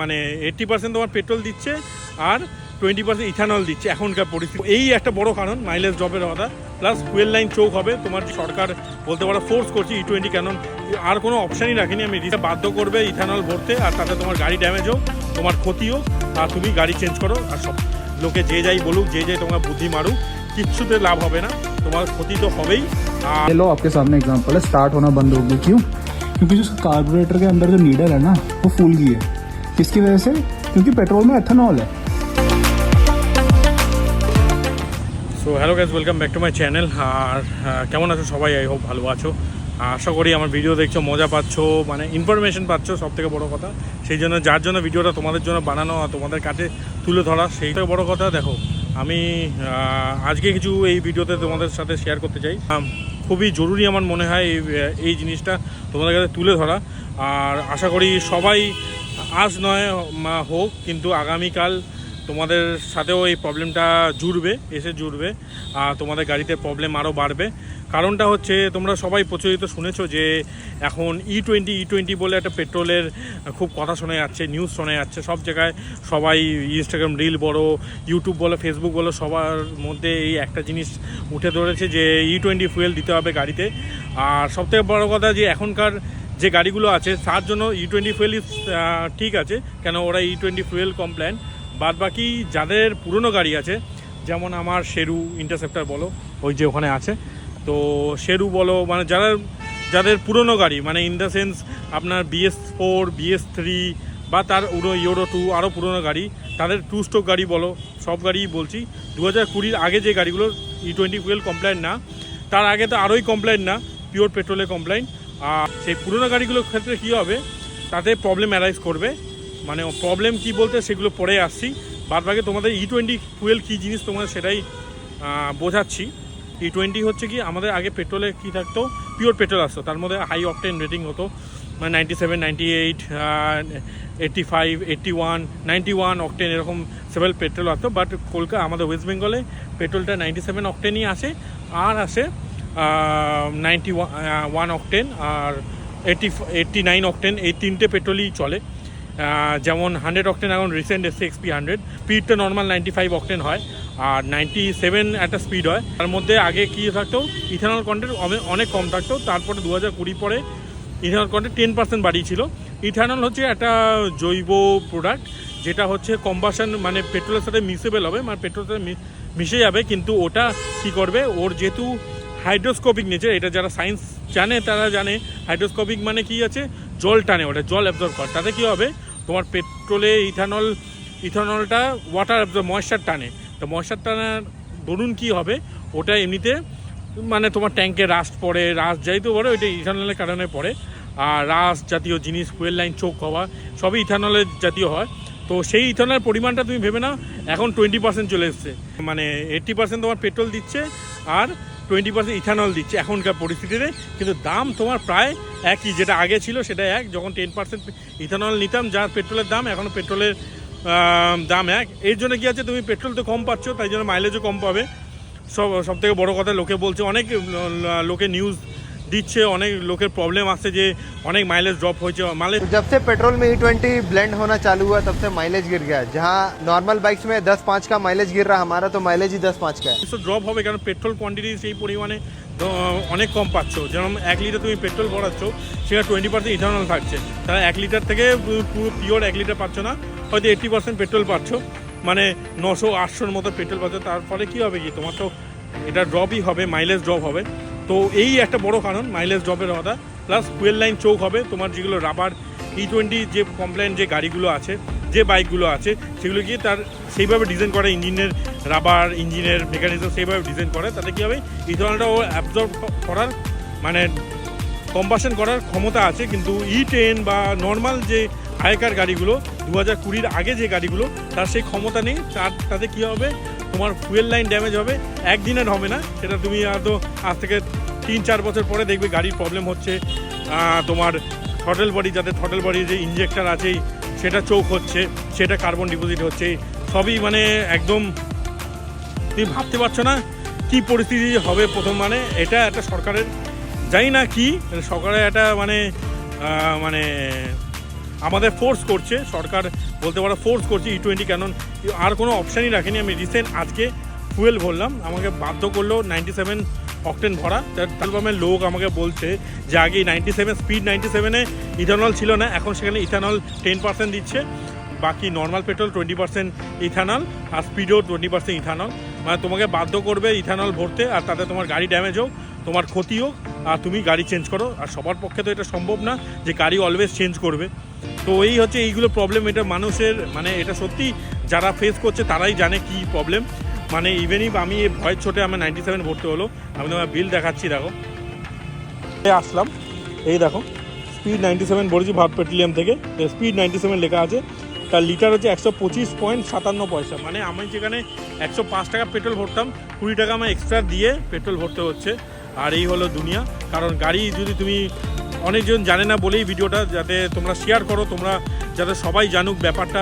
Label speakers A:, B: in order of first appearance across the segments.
A: মানে eighty percent তোমার petrol দিচ্ছে আর টোয়েন্টি পার্সেন্ট ইথানল দিচ্ছে এখনকার পরিস্থিতি এই একটা বড় কারণ মাইলেজ ড্রপের কথা প্লাস ফুয়েল লাইন চোখ হবে তোমার যে সরকার বলতে পারো ফোর্স করছে ই টোয়েন্টি কেন আর কোনো অপশানই রাখিনি আমি রিসা বাধ্য করবে ইথানল ভরতে আর তাতে তোমার গাড়ি ড্যামেজ হোক তোমার ক্ষতি হোক আর তুমি গাড়ি চেঞ্জ করো আর সব লোকে যে যাই বলুক যে যাই তোমার বুদ্ধি মারুক কিচ্ছুতে লাভ হবে না তোমার ক্ষতি তো হবেই আর
B: ये लो आपके सामने एग्जांपल है स्टार्ट होना बंद हो गई क्यों क्योंकि जो कार्बोरेटर के अंदर जो नीडल है ना वो फूल गई है किसकी वजह से क्योंकि पेट्रोल में एथेनॉल है
A: so hello guys welcome back to my channel আর আহ, কেমন আছো সবাই আই হোপ ভালো আছো আশা করি আমার ভিডিও দেখছো মজা পাচ্ছ মানে ইনফরমেশন পাচ্ছ সব থেকে বড় কথা সেই জন্য যার জন্য ভিডিওটা তোমাদের জন্য বানানো আর তোমাদের কাছে তুলে ধরা সেই থেকে বড় কথা দেখো আমি আহ, আজকে কিছু এই ভিডিওতে তোমাদের সাথে শেয়ার করতে চাই আম, খুবই জরুরি আমার মনে হয় এই এই জিনিসটা তোমাদের কাছে তুলে ধরা আর আশা করি সবাই আজ নয় হোক, কিন্তু আগামীকাল তোমাদের সাথেও এই প্রবলেমটা জুড়বে, এসে জুড়বে, আর তোমাদের গাড়িতে প্রবলেম আরও বাড়বে। কারণটা হচ্ছে, তোমরা সবাই প্রচলিত শুনেছো যে এখন ই টোয়েন্টি ই টোয়েন্টি বলে একটা পেট্রোলের খুব কথা শোনা যাচ্ছে নিউজ শোনা যাচ্ছে। সব জায়গায় সবাই ইনস্টাগ্রাম রিল বলো ইউটিউব বলো ফেসবুক বলো, সবার মধ্যে এই একটা জিনিস উঠে ধরেছে যে ই টোয়েন্টি ফুয়েল দিতে হবে গাড়িতে। আর সবথেকে বড় কথা যে এখনকার যে গাড়িগুলো আছে, তার জন্য ই টোয়েন্টি ফুয়েল ঠিক আছে, কেন ওরা ই টোয়েন্টি ফুয়েল কমপ্লেন বাদ বাকি যাদের পুরনো গাড়ি আছে, যেমন আমার শেরু ইন্টারসেপ্টার বলো, ওই যে ওখানে আছে। তো শেরু বলো মানে যারা, যাদের পুরনো গাড়ি মানে ইন দ্য সেন্স আপনার বিএস ফোর বিএস থ্রি বা তার উড়ো ইউরো টু আরও পুরনো গাড়ি, তাদের টু স্ট্রোক গাড়ি বলো, সব গাড়িই বলছি। দু হাজার কুড়ির আগে যে গাড়িগুলো ই টোয়েন্টি ফুয়েল কমপ্লেন না, তার আগে তো আরোই কমপ্লেন না পিওর পেট্রোলে কমপ্লেন সেই পুরোনো গাড়িগুলোর ক্ষেত্রে কী হবে? তাতে প্রবলেম অ্যারাইজ করবে। মানে প্রবলেম কি বলতে সেগুলো পরে আসছি। বাদ বাকি তোমাদের ই টোয়েন্টি ফুয়েল কী জিনিস তোমাদের সেটাই বোঝাচ্ছি। ই টোয়েন্টি হচ্ছে কি, আমাদের আগে পেট্রোলে কী থাকতো? পিওর পেট্রোল আসতো। তার মধ্যে হাই অকটেন রেটিং হতো। মানে ninety seven ninety eight eighty five eighty one ninety one octane এরকম সেভেল পেট্রোল আসতো। বাট কলকাতা, আমাদের ওয়েস্ট বেঙ্গলে পেট্রোলটা নাইনটি সেভেন অকটেনই আসে। আর আসে নাইনটি ওয়ান অকটেন আর এইটটি এইটটি নাইন অকটেন এই তিনটে পেট্রোলই চলে। যেমন হান্ড্রেড অকটেন এখন রিসেন্ট এসছে এক্সপি হান্ড্রেড স্পিডটা নর্মাল নাইনটি ফাইভ অকটেন হয় আর নাইনটি সেভেন একটা স্পিড হয়। তার মধ্যে আগে কী থাকতো? ইথানল কন্টেন্ট অনেক কম থাকতো। তারপরে দু হাজার কুড়ি পরে ইথানল কন্টেন্ট টেন পার্সেন্ট বাড়িয়েছিল ইথানল হচ্ছে একটা জৈব প্রোডাক্ট যেটা হচ্ছে কম্বাসন মানে পেট্রোলের সাথে মিসেবল হবে। মানে পেট্রোলের সাথে মিশে যাবে, কিন্তু ওটা কী করবে? ওর যেহেতু হাইড্রোস্কোপিক নেচার, এটা যারা সায়েন্স জানে, তারা জানে। হাইড্রোস্কোপিক মানে কি আছে? জল টানে ওটা, জল অ্যাবজর্ব করে। তাতে কী হবে? তোমার পেট্রোলে ইথানল, ইথানলটা ওয়াটার অ্যাবজর্ব ময়েশ্চার টানে। তো ময়েশ্চার টানার দরুন কী হবে? ওটা এমনিতে মানে তোমার ট্যাঙ্কে রাস্ট পড়ে রাস্ট যাইতে পারে ওইটা ইথানলের কারণে পড়ে। আর রাস্ট জাতীয় জিনিস ফুয়েল লাইন চোখ হওয়া, সবই ইথানলের জাতীয় হয়। তো সেই ইথানলের পরিমাণটা তুমি ভেবে নাও, এখন টোয়েন্টি পার্সেন্ট চলে এসছে। মানে এইট্টি পার্সেন্ট তোমার পেট্রোল দিচ্ছে, আর টোয়েন্টি পার্সেন্ট ইথানল দিচ্ছে এখনকার পরিস্থিতিতে। কিন্তু দাম তোমার প্রায় একই, যেটা আগে ছিল সেটা এক। যখন টেন পার্সেন্ট ইথানল নিতাম, যার পেট্রোলের দাম এখনও পেট্রোলের দাম এক। এর জন্য কী আছে, তুমি পেট্রোল তো কম পাচ্ছ, তাই জন্য মাইলেজও কম পাবে। সব সব থেকে বড়ো কথা, লোকে বলছে, অনেক লোকে নিউজ দিচ্ছে অনেক লোকের প্রবলেম আসছে যে অনেক মাইলেজ ড্রপ হয়েছে মাইলেজ
C: जब से पेट्रोल में ई ट्वेंटी ब्लेंड होना चालू हुआ तब से माइलेज गिर गया जहां नॉर्मल बाइक्स में 10 पाँच का माइलेज गिर रहा हमारा तो माइलेज ही 10 पाँच का है
A: ড্রপ হবে কারণ পেট্রোল কোয়ান্টিটি সেই পরিমাণে দ- অনেক কম পাচ্ছ যেমন এক লিটার তুমি পেট্রোল ভরাচ্ছ সেটা টোয়েন্টি পার্সেন্ট ইথানল থাকছে তারা এক লিটার থেকে পু- পুরো পিওর এক লিটার পাচ্ছ না হয়তো এইট্টি পার্সেন্ট পেট্রোল পাচ্ছ মানে নশো আটশোর মতো পেট্রোল পাচ্ছ তারপরে কী হবে কি তোমার তো এটা ড্রপই হবে মাইলেজ ড্রপ হবে তো এই একটা বড় কারণ মাইলেজ ড্রপের কথা প্লাস ফুয়েল লাইন চোখ হবে, তোমার যেগুলো রাবার ই টোয়েন্টি যে কমপ্লেন যে গাড়িগুলো আছে, যে বাইকগুলো আছে, সেগুলো গিয়ে তার সেইভাবে ডিজাইন করে, ইঞ্জিনের রাবার ইঞ্জিনের মেকানিজম সেইভাবে ডিজাইন করে। তাতে কী হবে? ইথনলটা ও অ্যাবজর্ব করার মানে কম্বাসন করার ক্ষমতা আছে, কিন্তু ই টেন বা নর্মাল যে আগেকার গাড়িগুলো দু হাজার কুড়ির আগে যে গাড়িগুলো, তার সেই ক্ষমতা নেই। তার, তাতে কী হবে? তোমার ফুয়েল লাইন ড্যামেজ হবে একদিনের হবে না। সেটা তুমি হয়তো আজ থেকে তিন, চার বছর পরে দেখবে গাড়ির প্রবলেম হচ্ছে। তোমার থটল বডি যাতে থটল বডির যে ইঞ্জেক্টর আছে, সেটা চোখ হচ্ছে, সেটা কার্বন ডিপোজিট হচ্ছে, সবই মানে একদম তুমি ভাবতে পারছ না কি পরিস্থিতি হবে প্রথম মানে। এটা একটা সরকারের, জানি না কি, সরকারের একটা মানে মানে আমাদের ফোর্স করছে, সরকার বলতে পারো ফোর্স করছে ই টোয়েন্টি কেন আর কোনো অপশানই রাখেনি। আমি রিসেন্ট আজকে ফুয়েল ভরলাম, আমাকে বাধ্য করল নাইনটি সেভেন অকটেন ভরা অ্যালবামের লোক আমাকে বলছে যে আগে নাইনটি সেভেন স্পিড নাইনটি সেভেনে ইথানল ছিল না, এখন সেখানে ইথানল টেন পার্সেন্ট দিচ্ছে। বাকি normal petrol twenty percent ethanol আর স্পিডও টোয়েন্টি পার্সেন্ট ইথানল মানে তোমাকে বাধ্য করবে ইথানল ভরতে, আর তাতে তোমার গাড়ি ড্যামেজ হোক, তোমার ক্ষতি হোক আর তুমি গাড়ি চেঞ্জ করো, আর সবার পক্ষে তো এটা সম্ভব না যে গাড়ি অলওয়েজ চেঞ্জ করবে। তো এই হচ্ছে এইগুলো প্রবলেম এটা মানুষের মানে এটা সত্যি যারা ফেস করছে তারাই জানে কি প্রবলেম মানে ইভেন ইফ আমি এই ভয়ের ছোটে আমার নাইনটি সেভেন ভরতে হলো, আমি তোমার বিল দেখাচ্ছি, দেখো। আসলাম, এই দেখো স্পিড নাইনটি সেভেন ভরেছি ভারত পেট্রোলিয়াম থেকে স্পিড নাইনটি সেভেন লেখা আছে, তার লিটার হচ্ছে একশো পঁচিশ পয়েন্ট সাতান্ন পয়সা। মানে আমি যেখানে একশো পাঁচ টাকা পেট্রোল ভরতাম, কুড়ি টাকা আমার এক্সট্রা দিয়ে পেট্রোল ভরতে হচ্ছে। আর এই হলো দুনিয়া। কারণ গাড়ি যদি তুমি অনেকজন জানে না বলেই ভিডিওটা, যাতে তোমরা শেয়ার করো, তোমরা যাতে সবাই জানুক ব্যাপারটা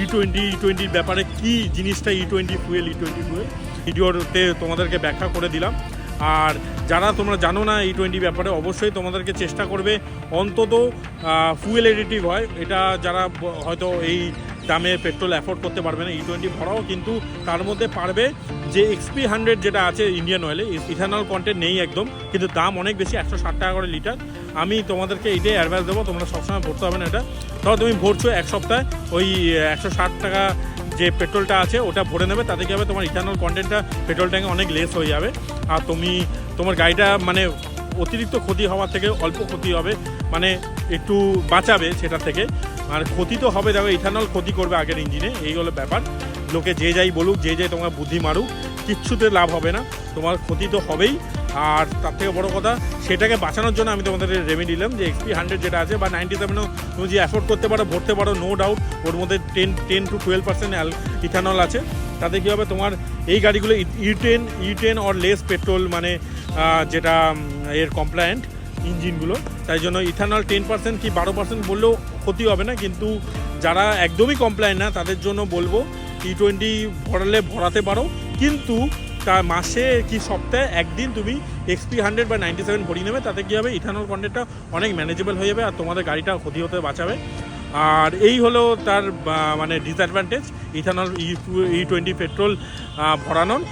A: ই টোয়েন্টি ই টোয়েন্টির ব্যাপারে কী জিনিসটা E twenty fuel E twenty fuel ভিডিওতে তোমাদেরকে ব্যাখ্যা করে দিলাম। আর যারা তোমরা জানো না ই টোয়েন্টি ব্যাপারে, অবশ্যই তোমাদেরকে চেষ্টা করবে। অন্তত ফুয়েল এডিটিভ হয়। এটা যারা হয়তো এই দামে পেট্রোল অ্যাফোর্ড করতে পারবে না ই টোয়েন্টি ভরাও কিন্তু তার মধ্যে পারবে। যে এক্সপি হান্ড্রেড যেটা আছে ইন্ডিয়ান অয়েলে ইথানল কন্টেন্ট নেই একদম, কিন্তু দাম অনেক বেশি, একশো ষাট টাকা করে লিটার আমি তোমাদেরকে এটাই অ্যাডভাইস দেবো, তোমরা সবসময় ভরতে হবে না এটা। ধরো তুমি ভরছো এক সপ্তাহে, ওই একশো ষাট টাকা যে পেট্রোলটা আছে, ওটা ভরে নেবে, তাতে কী হবে? তোমার ইথানল কন্টেন্টটা পেট্রোল ট্যাঙ্কে অনেক লেস হয়ে যাবে। আর তুমি, তোমার গাড়িটা মানে অতিরিক্ত ক্ষতি হওয়ার থেকে অল্প ক্ষতি হবে মানে একটু বাঁচাবে সেটা থেকে। আর ক্ষতি তো হবে, দেখো ইথানল ক্ষতি করবে আগের ইঞ্জিনে এই হলো ব্যাপার। লোকে যে যাই বলুক, যে যাই তোমার বুদ্ধি মারুক, কিচ্ছুতে লাভ হবে না। তোমার ক্ষতি তো হবেই। আর তার থেকে বড় কথা, সেটাকে বাঁচানোর জন্য আমি তোমাদের রেমেডি দিলাম যে এক্সপি হান্ড্রেড যেটা আছে বা নাইনটি সেভেনও তুমি যে অ্যাফোর্ড করতে পারো, ভরতে পারো নো ডাউট ওর মধ্যে ten ten to twelve percent ethanol আছে। তাতে কী হবে, তোমার এই গাড়িগুলো E ten E ten or less petrol মানে যেটা এর কমপ্লায়েন্ট ইঞ্জিনগুলো। তাই জন্য ইথানল টেন পার্সেন্ট কি বারো পার্সেন্ট বললেও ক্ষতি হবে না। কিন্তু যারা একদমই কমপ্লায়েন্ট না, তাদের জন্য বলব ই টোয়েন্টি ভরালে ভরাতে পারো। কিন্তু তার মাসে কি সপ্তাহে একদিন তুমি এক্সপি হান্ড্রেড বা নাইনটি সেভেন ভরিয়ে নেবে, তাতে কী হবে? ইথানল কন্টেন্টটা অনেক ম্যানেজেবল হয়ে যাবে আর তোমাদের গাড়িটা ক্ষতি হতে বাঁচাবে। আর এই হলো তার মানে disadvantage ethanol E twenty petrol ভরানোর।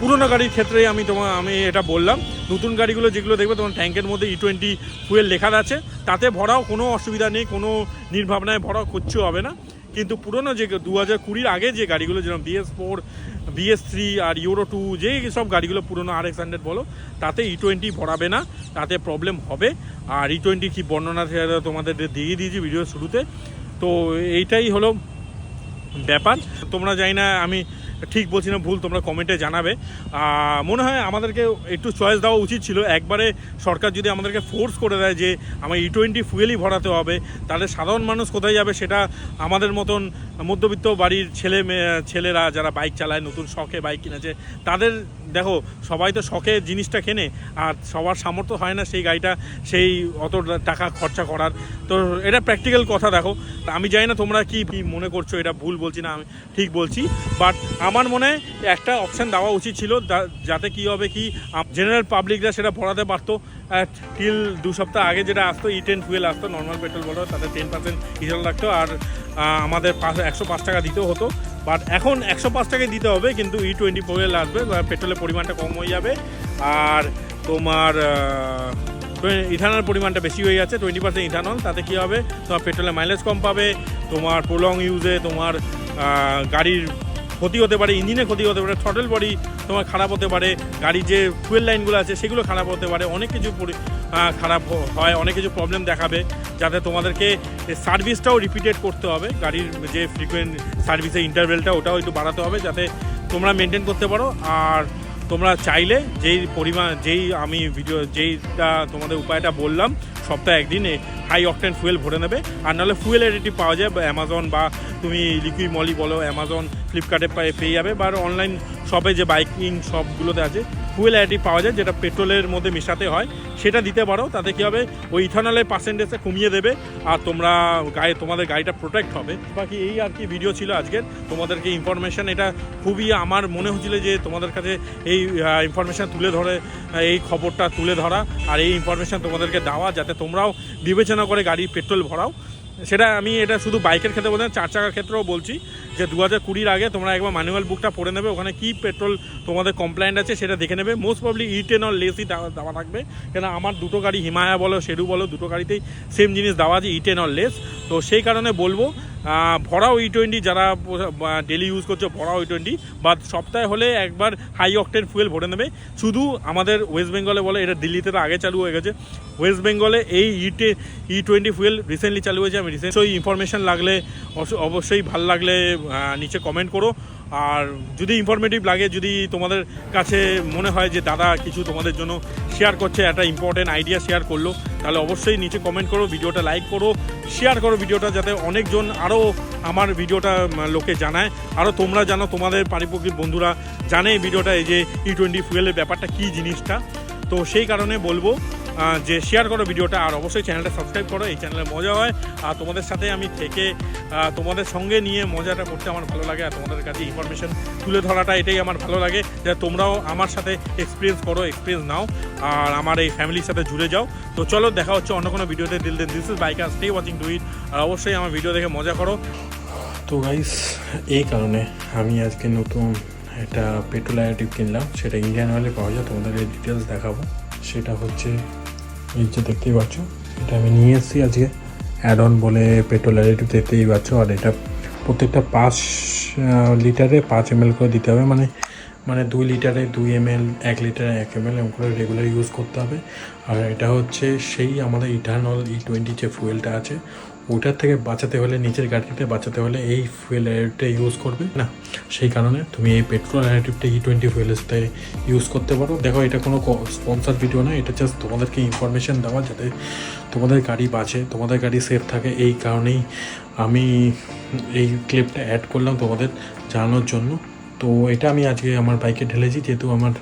A: পুরোনো গাড়ির ক্ষেত্রে আমি তোমার আমি এটা বললাম, নতুন গাড়িগুলো যেগুলো দেখবে তোমার ট্যাঙ্কের মধ্যে ই টোয়েন্টি ফুয়েল লেখা আছে, তাতে ভরাও, কোনো অসুবিধা নেই, কোনো নির্ভাবনায় ভরাও, কিচ্ছু হবে না। কিন্তু পুরোনো যে দু হাজার কুড়ির আগে যে গাড়িগুলো, যেরকম বিএস ফোর বিএস থ্রি আর ইউরো টু যে সব গাড়িগুলো পুরোনো আর এক্স হান্ড্রেড বলো, তাতে ই টোয়েন্টি ভরাবে না, তাতে প্রবলেম হবে। আর ই টোয়েন্টি কি বর্ণনা তোমাদের দিয়ে দিয়েছি ভিডিওর শুরুতে। তো এইটাই হলো ব্যাপার। তোমরা জানি না, আমি ঠিক বলছি না, ভুল তোমরা কমেন্টে জানাবে। মনে হয় আমাদেরকে একটু চয়েস দেওয়া উচিত ছিল। একবারে সরকার যদি আমাদেরকে ফোর্স করে দেয় যে আমার ই টোয়েন্টি ফুয়েলই ভরাতে হবে, তাহলে সাধারণ মানুষ কোথায় যাবে সেটা আমাদের মতন মধ্যবিত্ত বাড়ির ছেলে ছেলেরা যারা বাইক চালায়, নতুন শখে বাইক কিনেছে, তাদের দেখো, সবাই তো শখে জিনিসটা কেনে, আর সবার সামর্থ্য হয় না সেই গাড়িটা, সেই অত টাকা খরচা করার। তো এটা প্র্যাকটিক্যাল কথা দেখো। আমি জানি না তোমরা কি মনে করছ, এটা ভুল বলছি না, আমি ঠিক বলছি। বাট আমার মনে একটা অপশান দেওয়া উচিত ছিল যাতে কি হবে কি জেনারেল পাবলিকরা সেটা ভরাতে পারতো। টিল দু সপ্তাহ আগে যেটা আসতো ই টেন ফুয়েল আসতো নর্মাল পেট্রোল বলো, তাতে টেন পার্সেন্ট হিসাব লাগতো, আর আমাদের পাঁচ একশো পাঁচ টাকা দিতেও হতো। বাট এখন একশো পাঁচ টাকায় দিতে হবে, কিন্তু ই টোয়েন্টি ফুয়েল আসবে পেট্রোলের পরিমাণটা কম হয়ে যাবে। আর তোমার ইথানল পরিমাণটা বেশি হয়ে যাচ্ছে টোয়েন্টি পার্সেন্ট ইথানল তাতে কী হবে? তোমার পেট্রোলের মাইলেজ কম পাবে, তোমার প্রলং ইউজে তোমার গাড়ির ক্ষতি হতে পারে ইঞ্জিনে ক্ষতি হতে পারে থটল বডি তোমার খারাপ হতে পারে, গাড়ির যে ফুয়েল লাইনগুলো আছে সেগুলো খারাপ হতে পারে, অনেক কিছু খারাপ হয়, অনেক কিছু প্রবলেম দেখাবে, যাতে তোমাদেরকে সার্ভিসটাও রিপিটেড করতে হবে, গাড়ির যে ফ্রিকোয়েন্ট সার্ভিসের ইন্টারভেলটা ওটাও একটু বাড়াতে হবে, যাতে তোমরা মেনটেন করতে পারো, আর তোমরা চাইলে যেই পরিমাণ, যেই আমি ভিডিও যেইটা তোমাদের উপায়টা বললাম, সপ্তাহে একদিন হাই অকটেন ফুয়েল ভরে নেবে। আর নাহলে ফুয়েল এডিটি পাওয়া যায় অ্যামাজন বা তুমি লিকুই মলি বলো অ্যামাজন ফ্লিপকার্টে পেয়ে যাবে। বা অনলাইন শপে যে বাইকিং শপগুলোতে আছে ফুয়েল অ্যাডিটিভ পাওয়া যায়, যেটা পেট্রোলের মধ্যে মেশাতে হয়, সেটা দিতে পারো। তাতে কী হবে? ওই ইথানলের পার্সেন্টেজটা কমিয়ে দেবে, আর তোমরা গায়ে, তোমাদের গাড়িটা প্রোটেক্ট হবে। বাকি এই আর কি ভিডিও ছিল আজকের, তোমাদেরকে ইনফরমেশান এটা খুবই আমার মনে হচ্ছিল যে তোমাদের কাছে এই ইনফরমেশান তুলে ধরে এই খবরটা তুলে ধরা, আর এই ইনফরমেশান তোমাদেরকে দেওয়া, যাতে তোমরাও বিবেচনা করে গাড়ি পেট্রোল ভরাও। সেটা আমি, এটা শুধু বাইকের ক্ষেত্রে বলছি চার চাকার ক্ষেত্রেও বলছি। যে দু হাজার কুড়ির আগে তোমরা একবার ম্যানুয়াল বুকটা পড়ে নেবে ওখানে কি পেট্রোল তোমাদের কমপ্লেন্ট আছে সেটা দেখে নেবে। Most probably E ten or লেসই দেওয়া থাকবে। কেন আমার দুটো গাড়ি হিমায়া বলো শেরু বলো দুটো গাড়িতেই সেম জিনিস দেওয়া আছে ইটেন অর লেস তো সেই কারণে বলব আহ, ভরাও ই টোয়েন্টি যারা ডেলি ইউজ করছ ভরাও ই টোয়েন্টি বা সপ্তাহে হলে একবার হাই অকটেন ফুয়েল ভরে নেবে। শুধু আমাদের ওয়েস্ট বেঙ্গলে বলে এটা দিল্লিতে তো আগে চালু হয়ে গেছে। ওয়েস্ট বেঙ্গলে এই ইটে ই টোয়েন্টি ফুয়েল রিসেন্টলি চালু হয়েছে আমি রিসেন্ট ইনফরমেশন লাগলে অবশ্যই ভালো লাগলে নিচে কমেন্ট করো। আর যদি ইনফরমেটিভ লাগে, যদি তোমাদের কাছে মনে হয় যে দাদা কিছু তোমাদের জন্য শেয়ার করছে, একটা ইম্পর্টেন্ট আইডিয়া শেয়ার করল, তাহলে অবশ্যই নিচে কমেন্ট করো, ভিডিওটা লাইক করো শেয়ার করো ভিডিওটা যাতে অনেকজন আরও আমার ভিডিওটা লোকে জানায়। আরও তোমরা জানো, তোমাদের পারিপক্ষিক বন্ধুরা জানে এই ভিডিওটা, এই যে ই টোয়েন্টি ফুয়েলের ব্যাপারটা কী জিনিসটা। তো সেই কারণে বলব যে শেয়ার করো ভিডিওটা, আর অবশ্যই চ্যানেলটা সাবস্ক্রাইব করো, এই চ্যানেলে মজা হয়। আর তোমাদের সাথে আমি থেকে তোমাদের সঙ্গে নিয়ে মজাটা করতে আমার ভালো লাগে, আর তোমাদের কাছে ইনফরমেশন তুলে ধরাটা এটাই আমার ভালো লাগে, যে তোমরাও আমার সাথে এক্সপিরিয়েন্স করো এক্সপিরিয়েন্স নাও, আর আমার এই ফ্যামিলির সাথে জুড়ে যাও। তো চলো, দেখা হচ্ছে অন্য কোনো ভিডিওতে। Till then this is bike R stay watching do it আর অবশ্যই আমার ভিডিও দেখে মজা করো। তো গাইস এই কারণে আমি আজকে নতুন একটা পেট্রোল অ্যাডিটিভ কিনলাম, সেটা ইন্ডিয়ান অয়েলে পাওয়া যায়, তোমাদের ডিটেলস দেখাবো। সেটা হচ্ছে এই যে দেখতেই পাচ্ছ। এটা আমি নিয়ে এসেছি আজকে। অ্যাড অন বলে পেট্রোল একটু দেখতেই পাচ্ছ। আর এটা প্রত্যেকটা পাঁচ লিটারে পাঁচ এম করে দিতে হবে। মানে মানে দুই লিটারে দুই এম এল এক লিটারে এক এম এল এম করে রেগুলার ইউজ করতে হবে। আর এটা হচ্ছে সেই আমাদের ইথানল ই টোয়েন্টি যে ফুয়েলটা আছে ওটার থেকে বাঁচাতে হলে, নিচের গাড়িতে বাঁচাতে হলে এই ফুয়েল অ্যাডিটিভটা ইউজ করবে, না? সেই কারণে তুমি এই পেট্রোল অ্যাডিটিভটা ই টোয়েন্টি ফুয়েলসতে ইউজ করতে পারো। দেখো, এটা কোনো স্পন্সার ভিডিও না এটা জাস্ট তোমাদেরকে ইনফরমেশন দেওয়া যাতে তোমাদের গাড়ি বাঁচে, তোমাদের গাড়ি সেফ থাকে। এই কারণেই আমি এই ক্লিপটা অ্যাড করলাম তোমাদের জানানোর জন্য। তো এটা আমি আজকে আমার বাইকে ঢেলেছি, যেহেতু আমার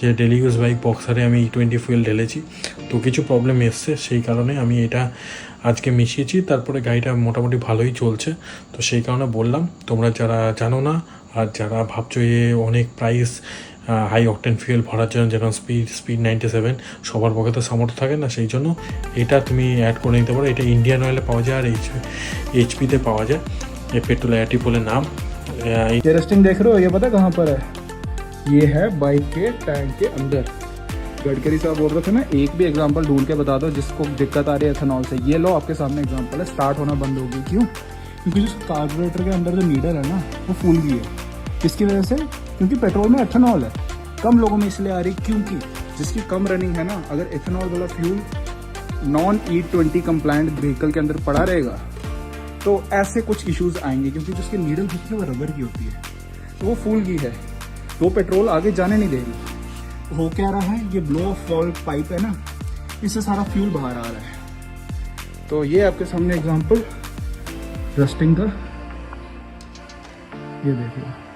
A: যে ডেলি ইউজ বাইক বক্সারে আমি টোয়েন্টি ফুয়েল ঢেলেছি। তো কিছু প্রবলেম এসছে, সেই কারণে আমি এটা আজকে মিশিয়েছি। তারপরে গাড়িটা মোটামুটি ভালোই চলছে, তো সেই কারণে বললাম, তোমরা যারা জানো না, আর যারা ভাবছ এ অনেক প্রাইস হাই অকটেন ফুয়েল ভরার জন্য যেরকম স্পিড স্পিড নাইনটি সেভেন সবার পক্ষে তো সামর্থ্য থাকে না, সেই জন্য এটা তুমি অ্যাড করে নিতে পারো। এটা ইন্ডিয়ান অয়েলে পাওয়া যায় আর এইচ এইচপিতে পাওয়া যায়। এই পেট্রোল অ্যাটিভ বলে নাম।
B: ये रस्टिंग देख रहे हो, ये पता कहाँ पर है? ये है बाइक के टैंक के अंदर। गडकरी साहब बोल रहे थे ना, एक भी एग्जांपल ढूंढ के बता दो, जिसको दिक्कत आ रही है एथेनॉल से। ये लो, आपके सामने एग्जांपल है स्टार्ट होना बंद हो गई क्यों? क्योंकि जो कार्बोरेटर के अंदर जो नीडल है ना, वो फूल गई है। किसकी वजह से? क्योंकि पेट्रोल में एथेनॉल है। कम लोगों में इसलिए आ रही, क्योंकि जिसकी कम रनिंग है ना, अगर एथेनॉल वाला fuel non E twenty compliant vehicle के अंदर पड़ा रहेगा तो ऐसे कुछ इश्यूज़ आएँगे, क्योंकि जो उसकी नीडल होती है वो रबर की होती है। तो वो फूल की है। तो वो पेट्रोल आगे जाने नहीं दे रही वो कह रहा है? ये ब्लो ऑफ़ वॉल्व पाइप है ना? इससे सारा फ्यूल बाहर आ रहा है। तो ये आपके सामने एग्ज़ाम्पल रस्टिंग का। ये देखिए।